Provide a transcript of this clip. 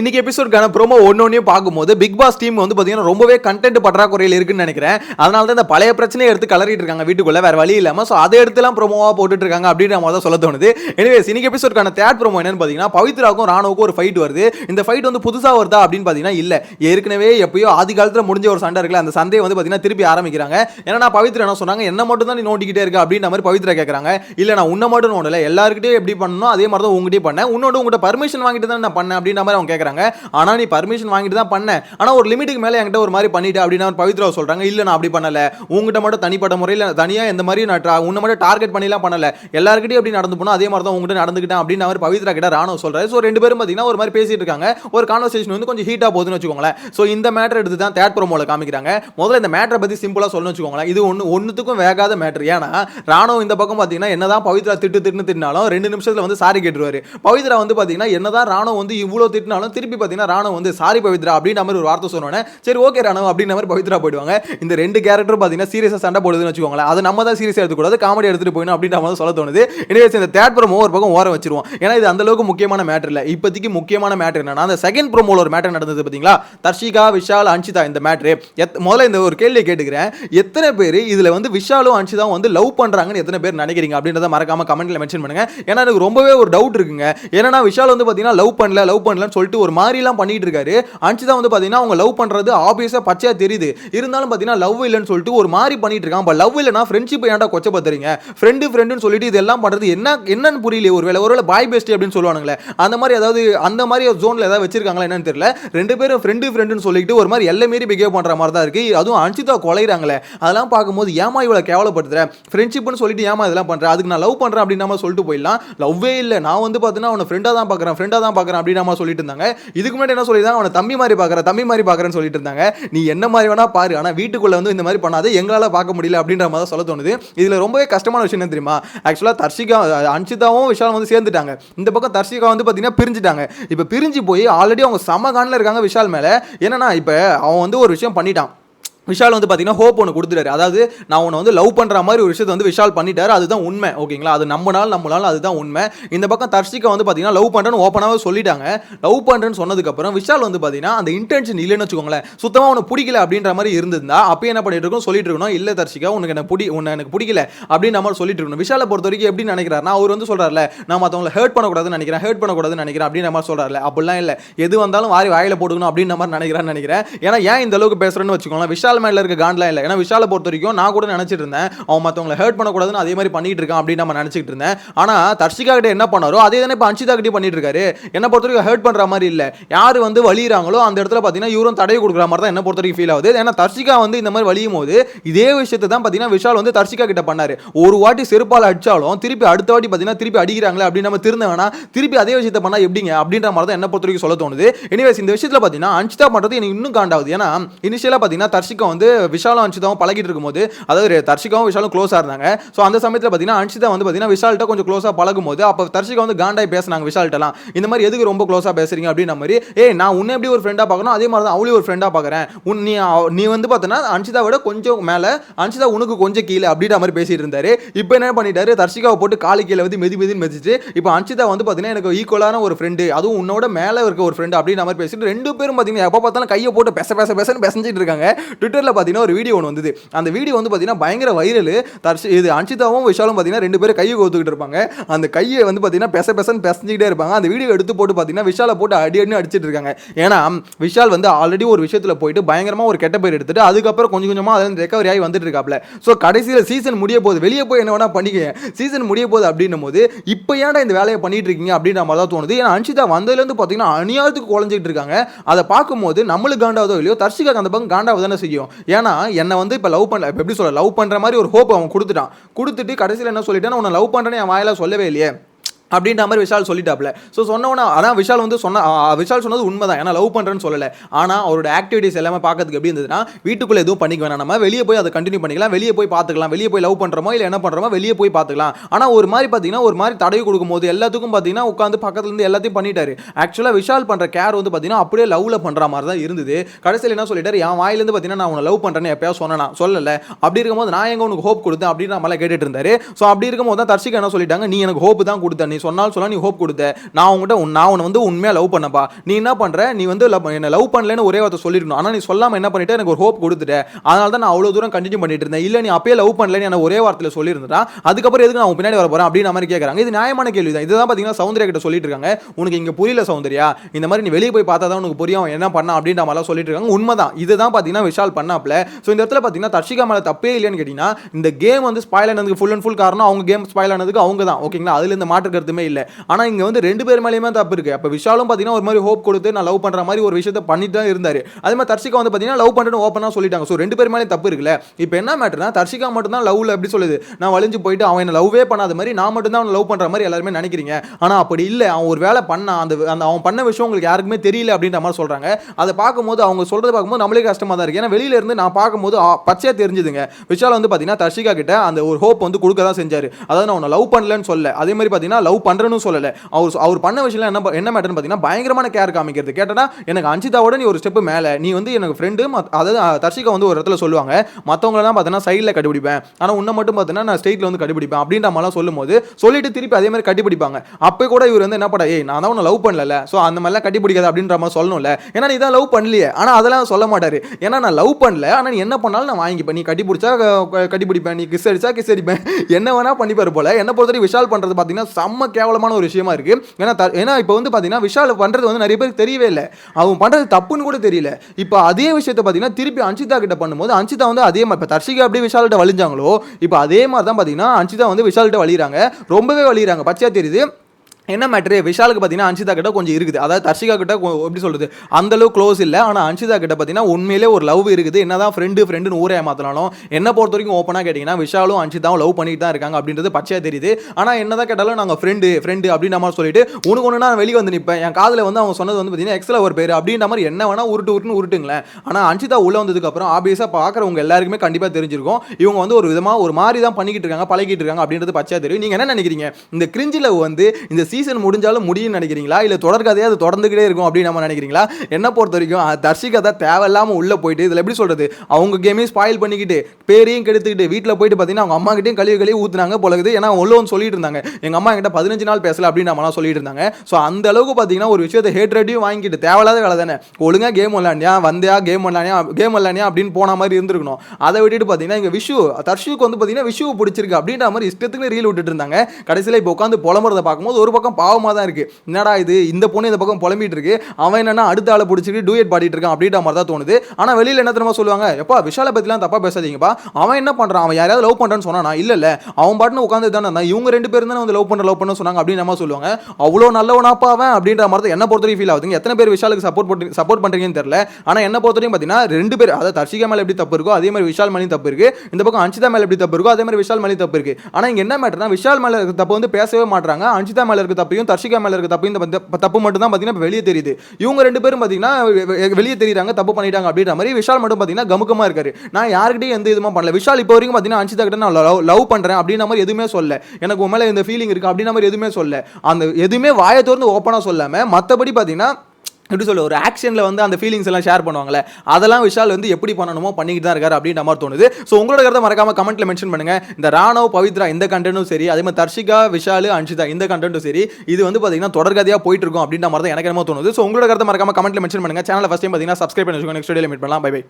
இன்னைக்கு எபிசோட்கான ப்ரோமோ ஒன்னொன்னையும் பார்க்கும்போது big pass team வந்து பார்த்தீங்கன்னா ரொம்பவே கண்டென்ட் பற்றாக்குறையில் இருக்குன்னு நினைக்கிறேன். அதனால தான் இந்த பழைய பிரச்சனையை எடுத்து கலரிட்டு இருக்காங்க வீட்டுக்குள்ள வேற வழி இல்லாமல் ஸோ அதை எடுத்துலாம் ப்ரோமோவாக போட்டுட்டு இருக்காங்க அப்படின்னு மாதிரி தான் சொல்ல தோணுது. எனிவேஸ் இன்னைக்கு எபிசோட்கான தேர்ட் ப்ரோமோ என்னன்னு பார்த்தீங்கன்னா பவித்ராவுக்கும் ராணுவுக்கும் ஒரு ஃபைட் வருது. இந்த ஃபைட் வந்து புதுசாக வருதா அப்படின்னு பார்த்தீங்கன்னா இல்லை. ஏற்கனவே எப்பயோ ஆதி காலத்தில் முடிஞ்ச ஒரு சண்டை இருக்குல்ல அந்த சண்டையை வந்து பார்த்தீங்கன்னா திருப்பி ஆரம்பிக்கிறாங்க. ஏன்னா நான் பவித்ரா என்ன சொன்னாங்க? என்ன மட்டும் தான் நீ நோண்டிக்கிட்டே இருக்க? அப்படின்ற மாதிரி பவித்ரா கேட்குறாங்க இல்லை நான் உன்ன மட்டும் நோண்டல. எல்லாருக்கிட்டே எப்படி பண்ணணும் அதே மாதிரி தான் உங்ககிட்டே பண்ணேன். உன்னோட உங்கள்கிட்ட பர்மிஷன் வாங்கிட்டு தான் நான் பண்ணேன். அப்படின்ற மாதிரி அவங்க கேட்குறாங்க ஆனால் நீ பர்மிஷன் வாங்கிட்டு தான் பண்ண. ஆனால் ஒரு லிமிட்டுக்கு மேலே என்கிட்ட ஒரு மாதிரி பண்ணிட்டு அப்படின்னு அவர் பவித்ரா சொல்கிறாங்க இல்லை நான் அப்படி பண்ணலை. உங்ககிட்ட மட்டும் தனிப்பட்ட முறையில் தனியாக இந்த மாதிரி நான் உன்னை மட்டும் டார்கெட் பண்ணிலாம் பண்ணல. எல்லாருக்கிட்டையும் அப்படி நடந்து போனால் அதே மாதிரி தான் உங்ககிட்ட நடந்துக்கிட்டேன் அப்படின்னு அவர் பவித்ரா கிட்ட ராணுவ சொல்கிறார் ஸோ ரெண்டு பேரும் பார்த்தீங்கன்னா ஒரு மாதிரி பேசிட்டு இருக்காங்க. ஒரு கான்வர்சேஷன் வந்து கொஞ்சம் ஹீட்டாக போகுதுன்னு வச்சுக்கோங்களேன். ஸோ இந்த மேட்டர் எடுத்து தான் தேட் ப்ரோமோவில் காமிக்கிறாங்க. முதல்ல இந்த மேட்டரை பற்றி சிம்பிளாக சொல்லணும்னு வச்சுக்கோங்களேன். இது ஒன்று ஒன்றுத்துக்கும் வேகாத மேட்ரு ஏன்னா ராணுவ இந்த பக்கம் பார்த்தீங்கன்னா என்னதான் பவித்ரா திட்டு திட்டுன்னு திட்டினாலும் ரெண்டு நிமிஷத்தில் வந்து சாரி கேட்டுருவாரு. பவித்ரா வந்து பார்த்தீங்கன்னா என்னதான் ராணுவ வந்து இவ்வளோ திட்டினாலும் திருப்பி பார்த்தீங்கன்னா ராணுவ வந்து சாரி பவித்ரா அப்படின்ற மாதிரி ஒரு வார்த்தை சொன்னோன்னே சரி ஓகே ராணுவ அப்படின்ற மாதிரி பவித்ரா போயிடுவாங்க. இந்த ரெண்டு கேரக்டரும் பார்த்தீங்கன்னா சீரியஸாக சண்டை போடுதுன்னு வச்சுக்கோங்களேன். அது நம்ம தான் சீரியஸாக எடுத்துக்கூடாது காமெடி எடுத்துட்டு போயிடும் அப்படின்ற மாதிரி சொல்ல தோணுது. எனிவேஸ் இந்த தேர்ட் ப்ரோமோ ஒரு பக்கம் ஓரம் வச்சிருவோம். ஏன்னா இது அந்த அளவுக்கு முக்கியமான மேட்டர் இல்லை. இப்போதைக்கு முக்கியமான மேட்டர் என்னன்னா அந்த செகண்ட் ப்ரோமோவில் ஒரு மேட்டர் நடந்தது பார்த்தீங்களா? தர்ஷிகா விஷால் அன்ஷிதா இந்த மேட்ரு எத் முதல்ல இந்த ஒரு கேள்வியை கேட்டுக்கிறேன். எத்தனை பேர் இதில் வந்து விஷாலும் அன்ஷிதாவும் வந்து லவ் பண்ணுறாங்கன்னு எத்தனை பேர் நினைக்கிறீங்க அப்படின்றத மறக்காம கமெண்ட்டில் மென்ஷன் பண்ணுங்க. ஏன்னா எனக்கு ரொம்பவே ஒரு டவுட் இருக்குங்க. ஏன்னா விஷால் வந்து பார்த்தீங்கன்னா லவ் பண்ணல லவ் பண்ணலன்னு சொல்லிட்டு ஒரு மாதிரிலாம் பண்ணிட்டு இருக்காரு. அன்ஷிதா வந்து பார்த்தீங்கன்னா அவங்க லவ் பண்ணுறது ஆப்வியஸாக பச்சையாக தெரியுது. இருந்தாலும் பார்த்தீங்கன்னா லவ் இல்லைன்னு சொல்லிட்டு ஒரு மாதிரி பண்ணிட்டு இருக்கான். அப்போ லவ் இல்லைனா ஃப்ரெண்ட்ஷிப் ஏன்டா கொச்சை பத்துறீங்க ஃப்ரெண்டு ஃப்ரெண்டுன்னு சொல்லிட்டு இதெல்லாம் பண்ணுறது என்ன என்னன்னு புரியல ஒருவேளை ஒருவேளை பாய் பெஸ்ட் அப்படின்னு சொல்லுவானுங்களே. அந்த மாதிரி ஏதாவது அந்த மாதிரி ஜோனில் ஏதாவது வச்சிருக்காங்களா என்னன்னு தெரியல. ரெண்டு பேரும் ஃப்ரெண்டு ஃப்ரெண்டுன்னு சொல்லிட்டு ஒரு மாதிரி எல்லை மீறி பிகேவ் பண்ணுற மாதிரி தான் இருக்குது அதுவும் அன்ஷிதா கொலைகிறாங்களே அதெல்லாம் பார்க்கும்போது ஏமா இவ்வளோ கேவலப்படுத்துற? ஃப்ரெண்ட்ஷிப்னு சொல்லிட்டு ஏமா இதெல்லாம் பண்ணுறேன் அதுக்கு நான் லவ் பண்ணுறேன் அப்படின்னு நம்ம சொல்லிட்டு போயிடலாம். லவ்வே இல்லை. நான் வந்து பார்த்தீங்கன்னா அவனை ஃப்ரெண்டாக தான் பார்க்குறேன் ஃப்ரெண்டாக தான் பார்க்குறேன் அப்படின்னு நம்ம சொல்லிட்டு இருந்தாங்க. இதுக்கு முன்னாடி என்ன சொல்லியிருந்தாங்க? அவனை தம்பி மாதிரி பார்க்குறேன் தம்பி மாதிரி பார்க்குறேன்னு சொல்லிட்டு இருந்தாங்க. நீ என்ன மாதிரி வேணா பாரு. ஆனால் வீட்டுக்குள்ளே வந்து இந்த மாதிரி பண்ணாத. எங்களால் பார்க்க முடியல அப்படின்ற மாதிரி தான் சொல்ல தோணுது. இதில் ரொம்பவே கஷ்டமான விஷயம் என்ன தெரியுமா? ஆக்சுவலாக தர்ஷிகா அன்ஷிதாவும் விஷாலும் வந்து சேர்ந்துட்டாங்க. இந்த பக்கம் தர்ஷிகா வந்து பார்த்தீங்கன்னா பிரிஞ்சுட்டாங்க. இப்போ பிரிஞ்சு போய் ஆல்ரெடி அவங்க சமகானில் இருக்காங்க விஷால் மேலே. என்னன்னா இப்போ அவன் வந்து ஒரு விஷயம் பண்ணிட்டான். விஷால் வந்து பார்த்தீங்கன்னா ஹோப் ஒன்று கொடுத்துட்டாரு. அதாவது நான் உன்னை வந்து லவ் பண்ணுற மாதிரி ஒரு விஷயத்தை வந்து விஷால் பண்ணிட்டாரு. அதுதான் உண்மை ஓகேங்களா அது நம்மளால் நம்மளால் அதுதான் உண்மை. இந்த பக்கம் தர்ஷிகா வந்து பார்த்தீங்கன்னா லவ் பண்ணுறேன்னு ஓப்பனாகவே சொல்லிட்டாங்க. லவ் பண்ணுறேன்னு சொன்னதுக்கப்புறம் விஷால் வந்து பார்த்தீங்கன்னா அந்த இன்டென்ஷன் இல்லைன்னு வச்சுக்கோங்களேன் சுத்தமாக உனக்கு பிடிக்கல அப்படின்ற மாதிரி இருந்திருந்தா அப்போ என்ன பண்ணிட்டு இருக்கோம்? சொல்லிட்டு இருக்கணும். இல்லை தர்ஷிகா உனக்கு என்ன பிடி உன்னை எனக்கு பிடிக்கல அப்படின்னு மாதிரி சொல்லிட்டு இருக்கணும். விஷாலை பொறுத்த வரைக்கும் எப்படி நினைக்கிறாருன்னா அவர் வந்து சொல்கிறார்ல நான் மற்றவங்களை ஹர்ட் பண்ணக்கூடாதுன்னு நினைக்கிறேன் ஹர்ட் பண்ணக்கூடாதுன்னு நினைக்கிறேன் அப்படின்ற மாதிரி சொல்கிறார்ல அப்படிலாம் இல்லை. எது வந்தாலும் வாரி வாயில போட்டுக்கணும் அப்படின்ற மாதிரி நினைக்கிறான்னு நினைக்கிறேன். ஏன்னா ஏன் இந்த அளவுக்கு பேசுகிறேன்னு வச்சுக்கோங்களேன் விஷால் விஷால் மேல இருக்க காண்ட்லாம் இல்லை. ஏன்னா விஷாலை பொறுத்த வரைக்கும் நான் கூட நினச்சிட்டு இருந்தேன். அவன் மற்றவங்களை ஹர்ட் பண்ணக்கூடாதுன்னு அதே மாதிரி பண்ணிட்டு இருக்கான் அப்படின்னு நம்ம நினச்சிட்டு இருந்தேன். ஆனால் தர்ஷிகா கிட்ட என்ன பண்ணாரோ அதே தானே இப்போ அன்ஷிதா கிட்டே பண்ணிட்டு இருக்காரு. என்ன பொறுத்த வரைக்கும் ஹர்ட் பண்ணுற மாதிரி இல்லை. யார் வந்து வலியுறாங்களோ அந்த இடத்துல பார்த்தீங்கன்னா இவரும் தடை கொடுக்குற மாதிரி தான் என்ன பொறுத்த வரைக்கும் ஃபீல் ஆகுது. ஏன்னா தர்ஷிகா வந்து இந்த மாதிரி வலியும் போது இதே விஷயத்தை தான் பார்த்தீங்கன்னா விஷால் வந்து தர்ஷிகா கிட்ட பண்ணாரு. ஒரு வாட்டி செருப்பால் அடிச்சாலும் திருப்பி அடுத்த வாட்டி பார்த்தீங்கன்னா திருப்பி அடிக்கிறாங்களே அப்படின்னு நம்ம திருந்த வேணா திருப்பி அதே விஷயத்தை பண்ணால் எப்படிங்க? அப்படின்ற மாதிரி தான் என்ன பொறுத்த வரைக்கும் சொல்ல தோணுது. எனிவேஸ் இந்த விஷயத்தில் பார்த்தீங்கன்னா அன்ஷிதா பண்ணுறது எனக்கு இன்னும் காண்டாகுது. ஏன்னா இனிஷியலாக பார்த்தீங்கன்னா தர்ஷிகா வந்து விஷாலும் அன்ஷிதாவும் பழகிட்டு இருக்கும்போது அதாவது தர்ஷிகாவும் விஷாலும் க்ளோஸாக இருந்தாங்க. ஸோ அந்த சமயத்தில் பார்த்தீங்கன்னா அன்ஷிதா வந்து பார்த்தீங்கன்னா விஷால்கிட்ட கொஞ்சம் க்ளோஸாக பழகும் போது அப்போ தர்ஷிகா வந்து காண்டாய் பேசினாங்க விஷால்கிட்டலாம். இந்த மாதிரி எதுக்கு ரொம்ப க்ளோஸாக பேசுறீங்க அப்படின்ற மாதிரி ஏ நான் உன்னை எப்படி ஒரு ஃப்ரெண்டாக பார்க்கணும்? அதே மாதிரி தான் அவளையும் ஒரு ஃப்ரெண்டாக பார்க்குறேன். உன் நீ நீ வந்து பார்த்தோன்னா அன்ஷிதா விட கொஞ்சம் மேலே அன்ஷிதா உனக்கு கொஞ்சம் கீழே அப்படின்ற மாதிரி பேசிட்டு இருந்தாரு. இப்போ என்ன பண்ணிட்டாரு? தர்ஷிகாவை போட்டு காலி கீழே வந்து மெதி மெதின்னு மெதிச்சு இப்போ அன்ஷிதா வந்து பார்த்தீங்கன்னா எனக்கு ஈக்குவலான ஒரு ஃப்ரெண்டு அதுவும் உன்னோட மேலே இருக்க ஒரு ஃப்ரெண்டு அப்படின்ற மாதிரி பேசிட்டு ரெண்டு பேரும் பார்த்தீங்கன்னா எப்போ பார்த்தாலும் கையை போட்டு பேச பேச பேசன்னு பேசிட்டு இருக்காங்க. ட்விட்டரில் பார்த்தீங்கன்னா ஒரு வீடியோ ஒன்று வந்தது. அந்த வீடியோ வந்து பார்த்தீங்கன்னா பயங்கர வைரல் தர்ஷி இது அன்ஷிதாவும் விஷாலும் பார்த்தீங்கன்னா ரெண்டு பேரும் கையை கோத்துக்கிட்டு இருப்பாங்க. அந்த கையை வந்து பார்த்தீங்கன்னா பெச பெசன்னு பெசஞ்சிக்கிட்டே இருப்பாங்க. அந்த வீடியோ எடுத்து போட்டு பார்த்தீங்கன்னா விஷாலை போட்டு அடி அடின்னு அடிச்சிட்டு இருக்காங்க. ஏன்னா விஷால் வந்து ஆல்ரெடி ஒரு விஷயத்தில் போயிட்டு பயங்கரமாக ஒரு கெட்ட பேர் எடுத்துட்டு அதுக்கப்புறம் கொஞ்சம் கொஞ்சமாக அதில் ரெக்கவரி ஆகி வந்துட்டு இருக்காப்ல. ஸோ கடைசியில் சீசன் முடிய போது வெளியே போய் என்ன வேணால் பண்ணிக்க சீசன் முடிய போது அப்படின்னும் போது இப்போ ஏன்டா இந்த வேலையை பண்ணிட்டு இருக்கீங்க அப்படின்ற மாதிரி தான் தோணுது. ஏன்னா அன்ஷிதா வந்ததுலேருந்து பார்த்தீங்கன்னா அநியாயத்துக்கு குழஞ்சிட்டு இருக்காங்க. அதை பார்க்கும்போது நம்மளுக்கு காண்டாவதோ இல்லையோ தர்ஷிகாக்கு அந்த பக்கம் காண்டாவதானே செய்யும். முடியும் ஏன்னா என்னை வந்து இப்போ லவ் பண்ணல இப்போ எப்படி சொல்ல லவ் பண்ணுற மாதிரி ஒரு ஹோப் அவன் கொடுத்துட்டான். கொடுத்துட்டு கடைசியில் என்ன சொல்லிட்டான் உன்னை லவ் பண்ணுறேன்னு என் வாயில சொல்லவே இல்லையே. அப்படின்ற மாதிரி விஷால் சொல்லிட்டாப்ல. ஸோ சொன்னவன அதான் விஷால் வந்து சொன்ன விஷால் சொன்னது உண்மைதான். ஏன்னா லவ் பண்ணுறேன்னு சொல்லலை. ஆனால் அவரோட ஆக்டிவிட்டிஸ் எல்லாமே பார்க்கறதுக்கு எப்படி இருந்ததுன்னா வீட்டுக்குள்ளே எதுவும் பண்ணிக்க வேணாம். நம்ம வெளியே போய் அதை கண்டினியூ பண்ணிக்கலாம். வெளியே போய் பார்த்துக்கலாம். வெளியே போய் லவ் பண்ணுறோமோ இல்லை என்ன பண்ணுறோமோ வெளியே போய் பார்த்துக்கலாம். ஆனால் ஒரு மாதிரி பார்த்தீங்கன்னா ஒரு மாதிரி தடவி கொடுக்கும்போது எல்லாத்துக்கும் பார்த்தீங்கன்னா உட்காந்து பக்கத்துலேருந்து எல்லாத்தையும் பண்ணிட்டாரு. ஆக்சுவலாக விஷால் பண்ணுற கேர் வந்து பார்த்தீங்கன்னா அப்படியே லவ்ல பண்ணுற மாதிரி தான் இருந்தது. கடைசியில் என்ன சொல்லிட்டாரு? என் வாயிலேருந்து பார்த்தீங்கன்னா நான் உன்னை லவ் பண்ணுறேன்னு எப்பயாவது சொன்னேனா. சொல்லலை. அப்படி இருக்கும்போது நான் எங்கே உனக்கு ஹோப் கொடுத்தேன்? அப்படின்னு நம்மளாம் கேட்டுட்டு இருந்தாரு. ஸோ அப்படி இருக்கும்போது தான் தர்ஷிகா என்ன சொல்லிட்டாங்க? நீ எனக்கு ஹோப் தான் கொடுத்த நீ சொன்னாலும் சொல்ல நீ ஹோப் கொடுத்த. நான் உங்ககிட்ட உன்- நான் உன்னை வந்து உண்மையாக லவ் பண்ணப்பா நீ என்ன பண்ற? நீ வந்து லவ் என்ன லவ் பண்ணலன்னு ஒரே வார்த்தை சொல்லிருக்கணும் ஆனால் நீ சொல்லாம என்ன பண்ணிட்டு? எனக்கு ஒரு ஹோப் கொடுத்துட்ட. அதனால தான் நான் அவ்வளோ தூரம் கண்டினியூ பண்ணிட்டு இருந்தேன். இல்லை நீ அப்பயே லவ் பண்ணலன்னு என்ன ஒரே வார்த்தையில் சொல்லியிருந்தா அதுக்கப்புறம் எதுக்கு நான் உன் பின்னாடி வர போறேன் அப்படின்னு மாதிரி கேட்குறாங்க இது நியாயமான கேள்வி தான் இதுதான் பார்த்தீங்கன்னா சௌந்தர்யா கிட்ட சொல்லிட்டு இருக்காங்க. உனக்கு இங்கே புரியல சௌந்தர்யா. இந்த மாதிரி நீ வெளியே போய் பார்த்தா தான் உனக்கு புரியும். அவன் என்ன பண்ணா அப்படின்ற மாதிரிலாம் சொல்லிட்டு இருக்காங்க. உண்மைதான். இதுதான் பார்த்தீங்கன்னா விஷால் பண்ணாப்ல ஸோ இந்த இடத்துல பார்த்தீங்கன்னா தர்ஷிகா மேலே தப்பே இல்லைன்னு கேட்டிங்கன்னா இந்த கேம் வந்து ஸ்பாயில் ஆனதுக்கு ஃபுல் அண்ட் ஃபுல் காரணம் அவங்க கேம் ஸ்பாயில் ஆனதுக்கு அவங்க தான் ஓகேங்களா அதுல இந்த மாற்று எதுவுமே இல்லை. ஆனால் இங்கே வந்து ரெண்டு பேர் மேலேயுமே தப்பு இருக்குது அப்போ விஷாலும் பார்த்தீங்கன்னா ஒரு மாதிரி ஹோப் கொடுத்து நான் லவ் பண்ணுற மாதிரி ஒரு விஷயத்தை பண்ணிட்டு தான் இருந்தார். அதே மாதிரி தர்ஷிகா வந்து பார்த்தீங்கன்னா லவ் பண்ணுறேன்னு ஓப்பனாக சொல்லிட்டாங்க. ஸோ ரெண்டு பேர் மேலே தப்பு இருக்குல்ல? இப்போ என்ன மேட்டர்னா தர்ஷிகா மட்டும் தான் லவ்ல எப்படி சொல்லுது? நான் வலிஞ்சு போயிட்டு அவன் என்ன லவ்வே பண்ணாத மாதிரி நான் மட்டும் தான் அவனை லவ் பண்ணுற மாதிரி எல்லாருமே நினைக்கிறீங்க. ஆனால் அப்படி இல்லை. அவன் ஒரு வேலை பண்ணான் அந்த அந்த அவன் பண்ண விஷயம் உங்களுக்கு யாருக்குமே தெரியல அப்படின்ற மாதிரி சொல்கிறாங்க அதை பார்க்கும்போது அவங்க சொல்கிறத பார்க்கும்போது நம்மளே கஷ்டமாக தான் இருக்குது ஏன்னா வெளியிலேருந்து நான் பார்க்கும்போது பச்சையாக தெரிஞ்சுதுங்க. விஷால் வந்து பார்த்தீங்கன்னா தர்ஷிகா கிட்ட அந்த ஒரு ஹோப் வந்து கொடுக்க தான் செஞ்சார். அதாவது நான் உன்னை லவ் பண்ணலன்னு சொல்ல அதே மாதிரி பார்த்தீங்கன்னா லவ் பண்ணுறேன்னு சொல்லலை. அவர் அவர் பண்ண விஷயம் என்ன என்ன மேட்டர்னு பார்த்தீங்கன்னா பயங்கரமான கேர் காமிக்கிறது. கேட்டனா எனக்கு அஞ்சிதாவோட நீ ஒரு ஸ்டெப் மேலே. நீ வந்து எனக்கு ஃப்ரெண்டு அதாவது தர்ஷிகா வந்து ஒரு இடத்துல சொல்லுவாங்க மற்றவங்களெல்லாம் பார்த்தீங்கன்னா சைடில் கண்டுபிடிப்பேன். ஆனால் உன்னை மட்டும் பார்த்தீங்கன்னா நான் ஸ்ட்ரெயிட்டில் வந்து கண்டுபிடிப்பேன் அப்படின்ற மாதிரிலாம் சொல்லும்போது சொல்லிட்டு திருப்பி அதே மாதிரி கட்டிப்பிடிப்பாங்க அப்போ கூட இவர் வந்து என்ன பண்ண ஏய் நான் தான் உன்னை லவ் பண்ணல ஸோ அந்த மாதிரிலாம் கட்டிப்பிடிக்காது அப்படின்ற மாதிரி சொல்லணும்ல. ஏன்னா நீ தான் லவ் பண்ணலையே. ஆனால் அதெல்லாம் சொல்ல மாட்டார். ஏன்னா நான் லவ் பண்ணல. ஆனால் நீ என்ன பண்ணாலும் நான் வாங்கிப்பேன். நீ கட்டி பிடிச்சா கட்டி பிடிப்பேன் நீ கிஸ் அடிச்சா கிஸ் அடிப்பேன். என்ன வேணா பண்ணிப்பார் போல. என்ன பொறுத்தவரை விஷால் பண்ணுறது பார்த்தீங்கன்னா செம்ம கேவலமான ஒரு விஷயமா இருக்கு. ஏன்னா த- ஏன்னா இப்போ வந்து பார்த்தீங்கன்னா விஷால் பண்றது வந்து நிறைய பேருக்கு தெரியவே இல்லை. அவன் பண்றது தப்புன்னு கூட தெரியல. இப்போ அதே விஷயத்தை பார்த்தீங்கன்னா திருப்பி அஞ்சிதா கிட்ட பண்ணும்போது அஞ்சிதா வந்து அதே மாதிரி இப்போ தர்ஷிகா அப்படியே விஷால்கிட்ட வலிஞ்சாங்களோ இப்போ அதே மாதிரி தான் பார்த்தீங்கன்னா அஞ்சிதா வந்து விஷால்கிட்ட வழிகிறாங்க ரொம்பவே வழிகிறாங்க பச்சையா தெரியுது. என்ன மேட்ரு விஷாலுக்கு பார்த்தீங்கன்னா அன்ஷிதா கிட்ட கொஞ்சம் இருக்குது. அதாவது தர்ஷிகா கிட்ட எப்படி சொல்றது? அந்த க்ளோஸ் இல்லை. ஆனால் அன்ஷிதா கிட்ட பார்த்தீங்கன்னா உண்மையிலே ஒரு லவ் இருக்குது. என்னதான் ஃப்ரெண்டு ஃப்ரெண்டுன்னு ஊரே ஏமாத்தினாலும் என்ன பொறுத்த வரைக்கும் ஓப்பனாக கேட்டிங்கன்னா விஷாலும் அன்ஷிதாவும் லவ் பண்ணிட்டு தான் இருக்காங்க அப்படின்றது பச்சையாக தெரியுது. ஆனால் என்னதான் கேட்டாலும் நாங்கள் ஃப்ரெண்டு ஃப்ரெண்டு அப்படின்ற மாதிரி சொல்லிட்டு உனக்கு ஒன்று நான் வெளியே வந்து நிற்பேன் என் காதில் வந்து அவங்க சொன்னது வந்து பார்த்தீங்கன்னா எக்ஸில் ஒரு பேர் அப்படின்ற மாதிரி என்ன வேணால் உருட்டு உருட்டுன்னு உருட்டுங்களேன். ஆனால் அன்ஷிதா உள்ளே வந்ததுக்கப்புறம் ஆபியஸாக பார்க்குறவங்க எல்லாருக்குமே கண்டிப்பாக தெரிஞ்சிருக்கும். இவங்க வந்து ஒரு விதமாக ஒரு மாதிரி தான் பண்ணிக்கிட்டு இருக்காங்க பழகிட்டு இருக்காங்க அப்படின்றது பச்சையாக தெரியும். நீங்கள் என்ன நினைக்கிறீங்க? இந்த கிரிஞ்சில் வந்து இந்த சீசன் முடிஞ்சாலும் முடியும்னு நினைக்கிறீங்களா? இல்லை தொடர்கதையாக அது தொடர்ந்துகிட்டே இருக்கும் அப்படின்னு நம்ம நினைக்கிறீங்களா? என்ன பொறுத்த வரைக்கும் தர்ஷிகா தான் தேவையில்லாமல் உள்ளே போயிட்டு இதில் எப்படி சொல்கிறது அவங்க கேமையும் ஸ்பாயில் பண்ணிக்கிட்டு பேரையும் கெடுத்துக்கிட்டு வீட்டில் போயிட்டு பார்த்தீங்கன்னா அவங்க அம்மா கிட்டயும் கழுவி கழுவி ஊற்றுனாங்க போலகுது ஏன்னா உள்ள ஒன்று சொல்லிட்டு இருந்தாங்க. எங்கள் அம்மா என்கிட்ட பதினஞ்சு நாள் பேசல அப்படின்னு நம்மளாம் சொல்லிட்டு இருந்தாங்க. ஸோ அந்த அளவுக்கு பார்த்தீங்கன்னா ஒரு விஷயத்தை ஹேட்ரேட்டையும் வாங்கிட்டு தேவையில்லாத வேலை தானே? ஒழுங்காக கேம் விளாண்டியா வந்தியா? கேம் விளாண்டியா கேம் விளாண்டியா அப்படின்னு போன மாதிரி இருந்திருக்கணும். அதை விட்டுட்டு பார்த்தீங்கன்னா இங்கே விஷு தர்ஷுக்கு வந்து பார்த்தீங்கன்னா விஷு பிடிச்சிருக்கு அப்படின்ற மாதிரி இஷ்டத்துக்கு ரீல் விட்டுட்டு இருந்தாங்க. கடைசியில் இப்போ உட்காந்து புலம்புறதை பார்க்கும்போது ஒரு பக்கம் பாவமாக தான் இருக்கு. என்னடா இது? இந்த பொண்ணு இந்த பக்கம் புலம்பிட்டு இருக்கு. அவன் என்னன்னா அடுத்த ஆளை பிடிச்சிட்டு டூயட் பாடிட்டு இருக்கான் அப்படின்ற மாதிரி தான் தோணுது. ஆனால் வெளியில் என்ன தெரியுமா சொல்லுவாங்க? எப்பா விஷாலை பற்றிலாம் தப்பா பேசாதீங்கப்பா. அவன் என்ன பண்ணுறான் அவன் யாராவது லவ் பண்ணுறான்னு சொன்னானா? இல்லை இல்லை அவன் பாட்டுன்னு உட்காந்து தானே இவங்க ரெண்டு பேரும் தானே வந்து லவ் பண்ண லவ் பண்ண சொன்னாங்க அப்படின்னு நம்ம சொல்லுவாங்க? அவ்வளோ நல்லவனாப்பா அவன் அப்படின்ற மாதிரி தான் என்ன பொறுத்தவரைக்கும் ஃபீல் ஆகுதுங்க. எத்தனை பேர் விஷாலுக்கு சப்போர்ட் பண்ணி சப்போர்ட் பண்ணுறீங்கன்னு தெரியல. ஆனால் என்ன பொறுத்தவரைக்கும் பார்த்தீங்கன்னா ரெண்டு பேர் அதாவது தர்ஷிகா மேலே எப்படி தப்பு இருக்கோ அதே மாதிரி விஷால் மணி தப்பு இருக்கு. இந்த பக்கம் அஞ்சிதா மேலே எப்படி தப்பு இருக்கோ அதே மாதிரி விஷால் மணி தப்பு இருக்கு. ஆனால் இங்கே என்ன மேட்டர்னா விஷால் மேலே தப்பு வந்து பேசவே மாட்றாங்க. அஞ்சிதா மேலே இருக்க தப்பையும் தர்ஷிகா மேலே இருக்க தப்பையும் இந்த தப்பு மட்டும் தான் பார்த்தீங்கன்னா வெளியே தெரியுது. இவங்க ரெண்டு பேரும் பார்த்தீங்கன்னா வெளியே தெரியுறாங்க தப்பு பண்ணிட்டாங்க அப்படின்ற மாதிரி விஷால் மட்டும் பார்த்தீங்கன்னா கமுக்கமாக இருக்காரு. நான் யாருக்கிட்டையும் எந்த இதுமா பண்ணல. விஷால் இப்போ வரைக்கும் பார்த்தீங்கன்னா அன்ஷிதா கிட்ட நான் லவ் லவ் பண்ணுறேன் அப்படின்ற மாதிரி எதுவுமே சொல்ல எனக்கு உன் மேலே இந்த ஃபீலிங் இருக்குது அப்படின்ற மாதிரி எதுவுமே சொல்ல அந்த எதுவுமே வாயை திறந்து ஓப்பனாக சொல்லாமல் மற்றபடி பார்த்தீங்கன்னா எப்படி சொல்ல ஒரு ஆக்ஷனில் வந்து அந்த ஃபீலிங்ஸ் எல்லாம் ஷேர் பண்ணுவாங்களே அதெல்லாம் விஷால் வந்து எப்படி பண்ணணுமோ பண்ணிக்கிட்டு தான் இருக்காரு அப்படின்ற மாதிரி தோணுது. ஸோ உங்களோட கருத்தை மறக்காம கமெண்ட்ல மென்ஷன் பண்ணுங்க. இந்த ராணவ் பவித்ரா இந்த கண்டென்ட்டும் சரி அதே மாதிரி தர்ஷிகா விஷால் அன்ஷிதா இந்த கண்டென்ட்டும் சரி இது வந்து பார்த்தீங்கன்னா தொடர்கதையாக போயிட்டு இருக்கும் அப்படின்ற மாதிரி தான் எனக்கு என்னமோ தோணுது. ஸோ உங்களோட கருத்தை மறக்காம கமெண்ட்ல மென்ஷன் பண்ணுங்க. சேனல் ஃபஸ்ட் டைம் பார்த்தீங்கன்னா சப்ஸ்கிரைப் பண்ணி வச்சுக்கோங்க. நெக்ஸ்ட் வீடியோ மீட் பண்ணலாம். Bye bye